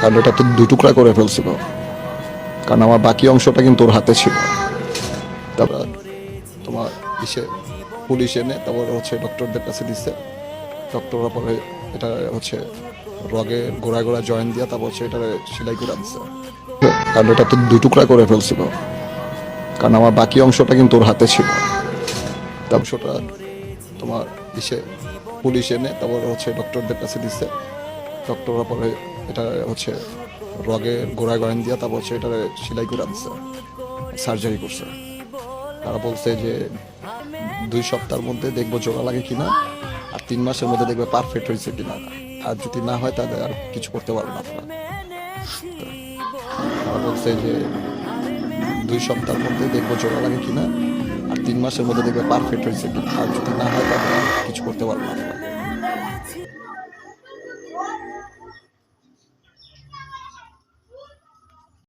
কারণ এটা তো দু টুকরা করে ফেলছিল। কারণ আমার বাকি অংশটা কিন্তু ওর হাতে ছিল। তারপর তোমার ইসে, পুলিশ এনে, তারপর হচ্ছে ডক্টরদের কাছে দিচ্ছে ডক্টররা পরে এটা হচ্ছে রগে গোড়া গোড়া জয়েন দিয়া তারপর হচ্ছে এটা সেলাই করে আনছে। কারণ এটা তো দু টুকরা করে ফেলছিল। কারণ আমার বাকি অংশটা কিন্তু ওর হাতে ছিল। অংশটা তোমার ইসে, পুলিশ এনে, তারপর হচ্ছে ডক্টরদের কাছে দিচ্ছে ডক্টররা পরে এটা হচ্ছে রগের গোড়ায় গয়েন দিয়া তারপর হচ্ছে এটা সেলাই করে আনছে। সার্জারি করছে। তারা বলছে যে দুই সপ্তাহের মধ্যে দেখব জোড়া লাগে কিনা আর তিন মাসের মধ্যে দেখবে পারফেক্ট হয়েছে কিনা। আর যদি না হয় তাহলে আর কিছু করতে পারবে না আপনারা তারা বলছে যে দুই সপ্তাহের মধ্যে দেখব জোড়া লাগে কিনা আর তিন মাসের মধ্যে দেখবে পারফেক্ট হয়েছে কিনা। আর যদি না হয় তাহলে কিছু করতে পারবে না